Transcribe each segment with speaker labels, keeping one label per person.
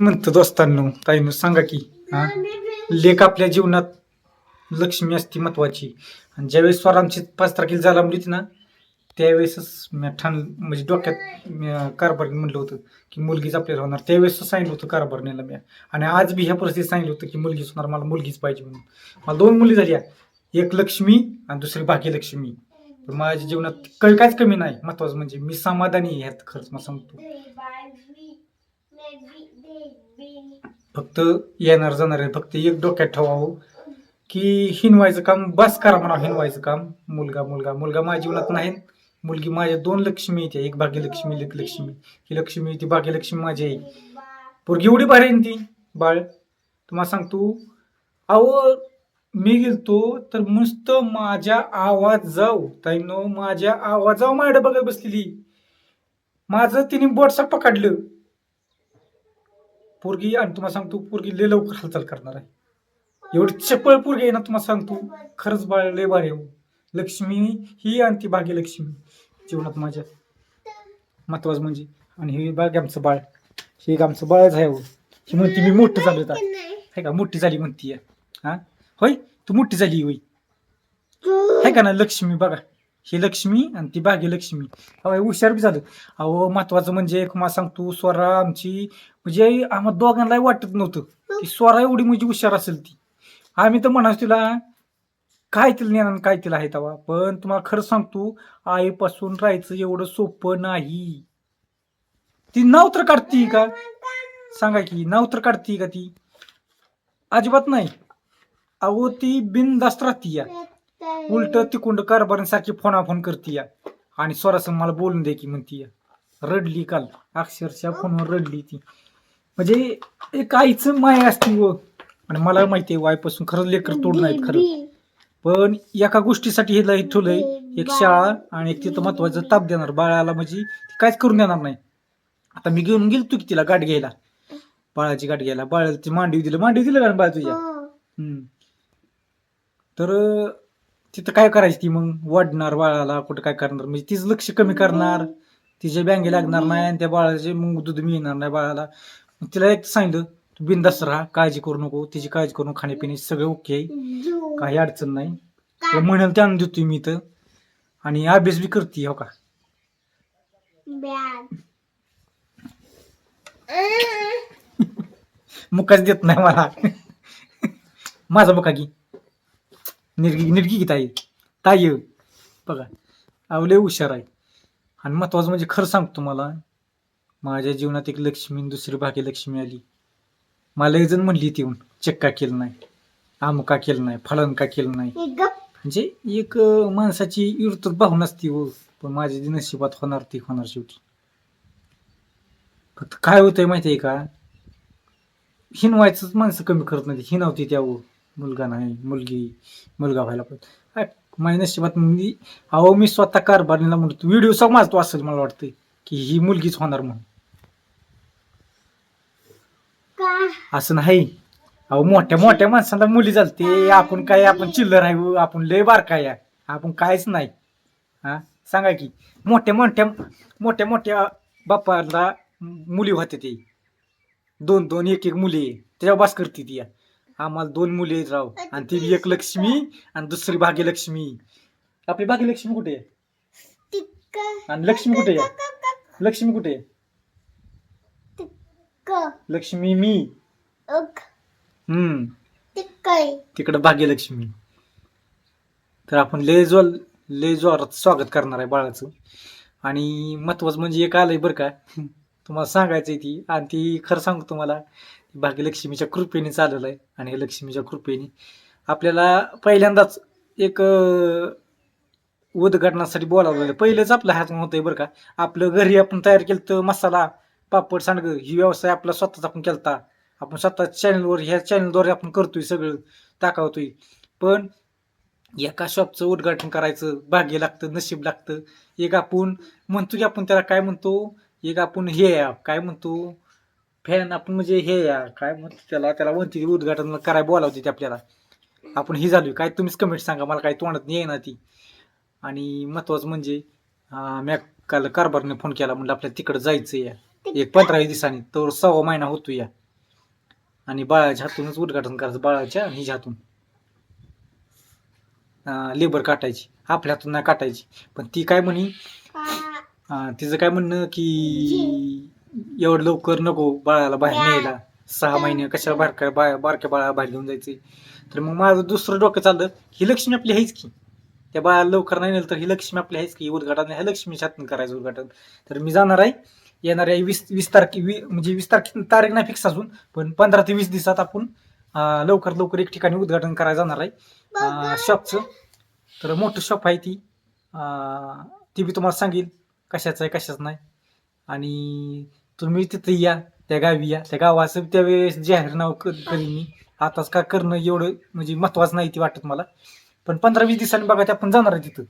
Speaker 1: म्हणतो दोस्तांनो ताईनो सांगा की हा? लेख आपल्या जीवनात लक्ष्मी असती महत्वाची. आणि ज्यावेळेस स्वरामची पाच तारखेला झाला म्हणजे होती ना त्यावेळेसच मी ठाण म्हणजे डोक्यात मी कारभार म्हणलं होतं की मुलगीच आपल्याला होणार. त्यावेळेस सांगितलं होतं कारभारणीला मी. आणि आज बी ह्या परिस्थितीत सांगितलं होतं की मुलगीच होणार मला मुलगीच पाहिजे म्हणून. मला दोन मुली झाल्या एक लक्ष्मी आणि दुसरी भाग्यलक्ष्मी. पण माझ्या जीवनात काही काहीच कमी नाही. महत्वाचं म्हणजे मी समाधानी ह्यात खरंच मला सांगतो. फक्त येणार जाणार आहे फक्त एक डोक्यात ठेवावं की हिनवायचं काम बस करा म्हणा हिनवायचं काम. मुलगा मुलगा मुलगा माझ्या जीवनात नाही. मुलगी माझ्या दोन लक्ष्मी येते एक भाग्यलक्ष्मी एक लक्ष्मी. ही लक्ष्मी ती भाग्यलक्ष्मी माझी आहे पोरगी एवढी भारी आहे ती बाळ. तुम्हाला सांगतो अहो मी गेलतो तर मस्त माझ्या आवाज जाऊ ताईनो माझ्या आवाजाव माझ्या बघत बसलेली. माझं तिने बोटसा पकडलं. पोरगी आणि तुम्हाला सांगतो पोरगी लय लवकर हालचाल करणार आहे. एवढी चपळ पोरगी आहे ना तुम्हाला सांगतो खरंच बाळ लय भारी आहे हो. लक्ष्मी ही आणि ती भाग्यलक्ष्मी जीवनात माझ्या. महत्वाचं म्हणजे आणि हे बाग आमचं बाळ हे आमचं बाळच आहे हो. ही म्हणते मी मोठं झालं आता. आहे का मोठी झाली म्हणती हा? होय? तू मोठी झाली होय. आहे का ना लक्ष्मी बघा. ही लक्ष्मी आणि ती भाग्यलक्ष्मी अहो हे हुशार बी झालं. अहो महत्वाचं म्हणजे एक मला सांगतो स्वरा आमची म्हणजे आम्हा दोघांनाही वाटत नव्हतं की स्वरा एवढी म्हणजे हुशार असेल ती. आम्ही तर म्हणा तिला काय तिला ज्ञान आणि काय तिला आहे तेव्हा पण तुम्हाला खरं सांगतो आईपासून राहायचं एवढं सोपं नाही. ती नाव तर काढती का? सांगा की नाव तर काढती का ती? अजिबात नाही. अहो ती बिनदास्त राहती या. उलट तिकुंड कारभारांसारखी फोनाफोन करती या. आणि स्वरासंग मला बोलून दे की म्हणती या. रडली काल. अक्षरशः फोनवर रडली ती. म्हणजे एक आईचं माय असती व. आणि मला माहिती आहे वाईपासून खरंच लेकर तोड नाहीत खरं. पण एका गोष्टीसाठी हे लई ठेवलंय एक शाळा आणि एक तिथं महत्वाचं ताप देणार. बाळाला म्हणजे ती काहीच करून देणार नाही. आता मी घेऊन गेलतो की तिला गाठ घ्यायला. बाळाची गाठ घ्यायला. बाळाला ती मांडवी दिलं. मांडवी दिलं का बाळ तुझ्या? हम्म. तर तिथं काय करायची ती मग? वाढणार बाळाला कुठं काय करणार? म्हणजे तिचं लक्ष कमी करणार. तिच्या बँगे लागणार नाही आणि त्या बाळाचे मग दूध मिळणार नाही बाळाला. मग तिला एक सांगितलं तू बिंदास राहा काळजी करू नको तिची काळजी करून खाण्यापिणे सगळं ओके आहे. काही अडचण नाही. तुला म्हणेल ते आणून देतोय मी इथं. आणि अभ्यास बी करते हो का? मुकाच देत नाही मला. माझा मुका की. निर्गी निर्गी की ताई. ताई बघा आवले हुशार आहे. आणि महत्वाचं म्हणजे खरं सांगतो मला माझ्या जीवनात एक लक्ष्मी आणि दुसरी भाग्य लक्ष्मी आली. मला एक जण म्हणली ती येऊन चेक का केलं नाही आम का केलं नाही फलन का केलं नाही. म्हणजे एक अं, माणसाची इर्तत भावना असते हो पण माझ्या जी नशिबात होणार ती होणार शेवटी. फक्त काय होतंय माहितीये का? हिनवायचंच माणसं कमी करत नाही हिनवती त्या हो. मुलगा नाही मुलगी मुलगा व्हायला पाहिजे काय, माझ्या नशिबात मी अहो मी स्वतः कारभारणीला म्हणतो व्हिडिओ समाजतो असेल मला वाटतं की ही मुलगीच होणार म्हणून. असं नाही. अहो मोठ्या मोठ्या माणसाला मुली चालते आपण काय आपण चिल्लर आहे आपण लय बारका आहे. आपण कायच नाही. हा? सांगा की मोठ्या मोठ्या मोठ्या मोठ्या बापाला मुली होते ते. दोन दोन एक एक मुली. त्याच्यावर बास करते ती. आम्हाला दोन मुली आहेत राव. आणि ती एक लक्ष्मी आणि दुसरी भाग्यलक्ष्मी. आपली भाग्यलक्ष्मी कुठे आहे? आणि लक्ष्मी कुठे आहे? लक्ष्मी कुठे आहे? लक्ष्मी मी. हम्म. तिकडं भाग्यलक्ष्मी. तर आपण लय जो लय जोरात स्वागत करणार आहे बाळाचं. आणि महत्वाचं म्हणजे एक आलंय बरं का. तुम्हाला सांगायचं ती. आणि ती खरं सांगतो तुम्हाला. भाग्यलक्ष्मीच्या कृपेने चाललं आहे. आणि हे लक्ष्मीच्या कृपेने आपल्याला पहिल्यांदाच एक उद्घाटनासाठी बोलावं लागलं पहिलेच आपल्या हात होतंय बरं का. आपलं घरी आपण तयार केलं तर मसाला पापड सांडगं ही व्यवसाय आपला स्वतःच आपण केलता. आपण स्वतः चॅनलवर ह्या चॅनलद्वारे आपण करतोय सगळं दाखवतोय. पण एका शॉपचं उद्घाटन करायचं भाग्य लागतं नशीब लागतं. एक आपण म्हणतो की आपण त्याला काय म्हणतो? एक आपण हे काय म्हणतो? फॅन आपण म्हणजे हे आहे, काय म्हणतो त्याला त्याला म्हणते उद्घाटन करायला बोलावते ते आपल्याला. आपण ही झालोय. काय तुम्हीच कमेंट सांगा मला काय तोंडात नाही ना ती. आणि महत्वाचं म्हणजे म्या काल कारभारने फोन केला म्हणलं आपल्याला तिकडं जायचं या. एक पंधरा दिवसांनी तर सव्वा महिना होतो या. आणि बाळाच्या हातूनच उद्घाटन करायचं बाळाच्या आणि हिच्या हातून. लेबर काटायची. आपल्या हातून नाही काटायची. पण ती काय म्हणी? तिचं काय म्हणणं की एवढं लवकर नको बाळाला बाहेर न्यायला. सहा महिने कशाला बारक्या बा बारक्या बाळाला बाहेर घेऊन जायचे तर मग माझं दुसरं डोकं चाललं ही लक्ष्मी आपली आहेच की. त्या बाळाला लवकर नाही नेलं तर ही लक्ष्मी आपली आहेच की. उद्घाटन ह्या लक्ष्मीच्या हातून करायचं उद्घाटन. तर मी जाणार आहे. येणार आहे वीस वीस तारखे वी म्हणजे वीस तारखे तारीख नाही फिक्स अजून पण पंधरा ते वीस दिवसात आपण लवकर लवकर एक ठिकाणी उद्घाटन करायला जाणार आहे. शॉपचं तर मोठं शॉप आहे ती. ती बी तुम्हाला सांगेल कशाचं आहे कशाचं नाही. आणि तुम्ही तिथं या त्या गावी या. त्या गावाचं त्यावेळेस जाहीर नाव करीन मी. आताच का करणं एवढं म्हणजे महत्वाचं नाही ती वाटत मला. पण पंधरा वीस दिवसांनी बघा ते आपण जाणार आहे तिथं.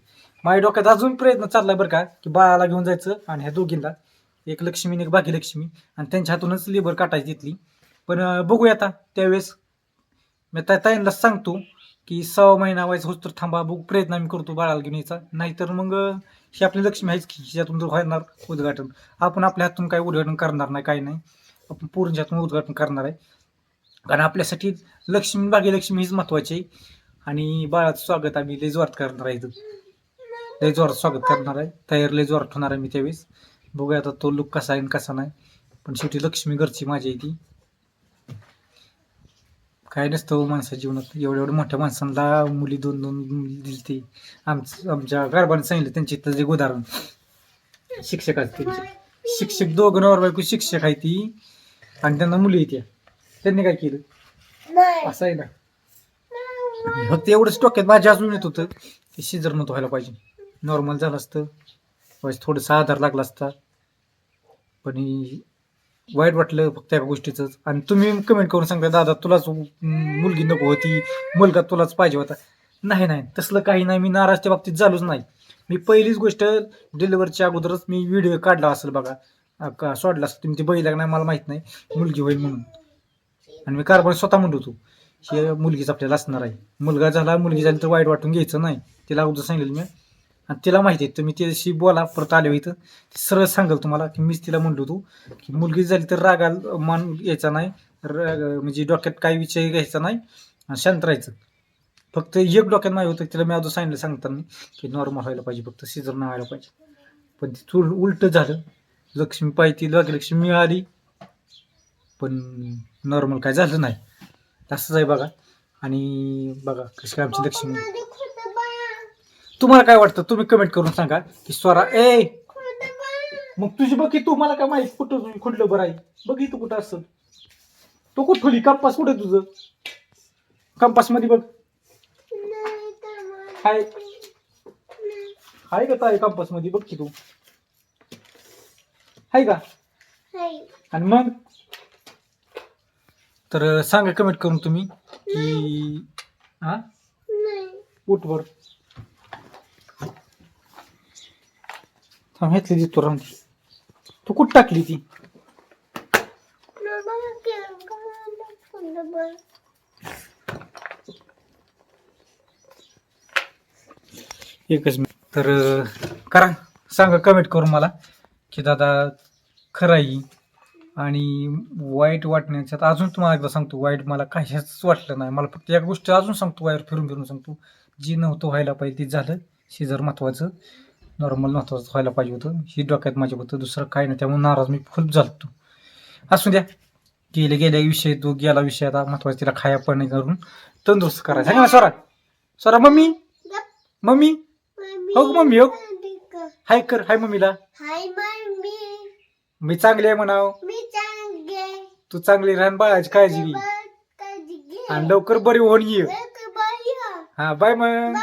Speaker 1: माझ्या डोक्यात अजून प्रयत्न चाललाय बरं का की बाळाला घेऊन जायचं आणि ह्या दोघींना. एक लक्ष्मी आणि एक बाकी लक्ष्मी आणि त्यांच्या हातूनच लेबर काटायची तिथली. पण बघूया आता त्यावेळेस. मी त्या ताईंना सांगतो की सहा महिना व्हायचं होत तर थांबा बघू प्रयत्न आम्ही करतो बाळाला घेऊन यायचा. नाहीतर मग ही आपली लक्ष्मी आहेच की ज्यातून होणार उद्घाटन. आपण आपल्या हातून काही उद्घाटन करणार नाही काही नाही. आपण पूर्ण हातून उद्घाटन करणार आहे. कारण आपल्यासाठी लक्ष्मी भाग्यलक्ष्मी हीच महत्वाची आहे. आणि बाळाचं स्वागत आम्ही लय जोरात करणार आहे इथं. लय जोरात स्वागत करणार आहे. तयार लय जोरात होणार आहे मी त्यावेळेस. बघूया आता तो लुक कसा आहे आणि कसा नाही. पण शेवटी लक्ष्मी घरची माझी आहे ती. काय नसतं हो माणसाच्या जीवनात. एवढ्या एवढ्या मोठ्या माणसांना मुली दोन दोन दिली ती. आमचं आमच्या गारबाने सांगितलं त्यांची इथं जे उदाहरण. शिक्षक आहेत त्यांचे. शिक्षक दोघं नवर बायको शिक्षक आहे ती. आणि त्यांना मुली येत्या त्यांनी काय केलं? असं आहे ना. फक्त एवढंच डोक्यात माझ्या अजून येत होतं. की शिजर नव्हतं व्हायला पाहिजे. नॉर्मल झालं असतं. थोडंसं आधार लागला असता. पण वाईट वाटलं फक्त एका गोष्टीचंच. आणि तुम्ही कमेंट करून सांगता दादा तुलाच मुलगी नको होती मुलगा तुलाच पाहिजे होता. नाही नाही तसलं काही नाही. मी नाराज त्या बाबतीत झालोच नाही. मी पहिलीच गोष्ट डिलिव्हरीच्या अगोदरच मी व्हिडिओ काढला असेल बघा. का सोडला असेल. तुम्ही ते बघितलं नाही मला माहीत नाही. मुलगी होईल म्हणून. आणि मी कारभार स्वतः म्हणत होतो हे मुलगीच आपल्याला असणार आहे. मुलगा झाला मुलगी झाली तर वाईट वाटून घ्यायचं नाही. तिला अगोदर सांगितलं मी. आणि तिला माहिती आहे तुम्ही तिच्याशी बोला परत आलो इथं. सरळ सांगाल तुम्हाला की मीच तिला म्हणलो होतो की मुलगी झाली तर रागाल मान यायचा नाही राग म्हणजे डोक्यात काही विषय घ्यायचा नाही आणि शांत राहायचं. फक्त एक डोक्यात नाही होतं तिला मी अजून सांगितलं सांगताना की नॉर्मल व्हायला पाहिजे फक्त सिजर नाही व्हायला पाहिजे. पण ती थोडं उलट झालं. लक्ष्मी पाहिजे लक्ष्मी मिळाली. पण नॉर्मल काय झालं नाही. तसंच आहे बघा. आणि बघा कशी काय आमची लक्ष्मी. तुम्हाला काय वाटतं? तुम्ही कमेंट करून सांगा. की स्वरा ए मग तुझी बघ की तू मला काय माहीत कुठं तुझी खुडलं बरं आहे. बघ तू कुठं असं. तू कुठं ठेवली कंपास कुठे तुझं? कंपासमध्ये बघ. हाय. हाय का ताई कंपासमध्ये बघ की तू. हाय का? आणि मग? तर सांगा कमेंट करून तुम्ही की हा उठ वर घेतली ती तू रामती तू कुठं टाकली ती? एकच मिनिट. तर करा. सांगा कमेंट करून मला की दादा खरं आहे. आणि वाईट वाटण्याच्यात अजून तुम्हाला एकदा सांगतो वाईट मला काहीच वाटलं नाही. मला फक्त एक गोष्ट अजून सांगतो वायर फिरून फिरून सांगतो. जी नव्हतं व्हायला पाहिजे ते झालं. शेजार महत्वाचं नॉर्मल महत्वाचं व्हायला पाहिजे होतं. ही डोक्यात माझ्या होतं दुसरं काही नाही. त्यामुळे नाराज मी फुल झालो होतो. असू द्या. गेले गेल्या विषय तो गेला विषय आता महत्त्वाचा तिला खाया पाणी करून तंदुरुस्त करायचं. ना स्वरा? स्वरा मम्मी? मम्मी? हो मम्मी हो? हाय कर हाय मम्मीला.
Speaker 2: हाय मम्मी.
Speaker 1: मी चांगली आहे म्हणाव.
Speaker 2: मी चांगले
Speaker 1: तू चांगली राहण बाळाची काळजी घे. आणि लवकर बरी होऊन ये.
Speaker 2: हा.
Speaker 1: हा बाय मग.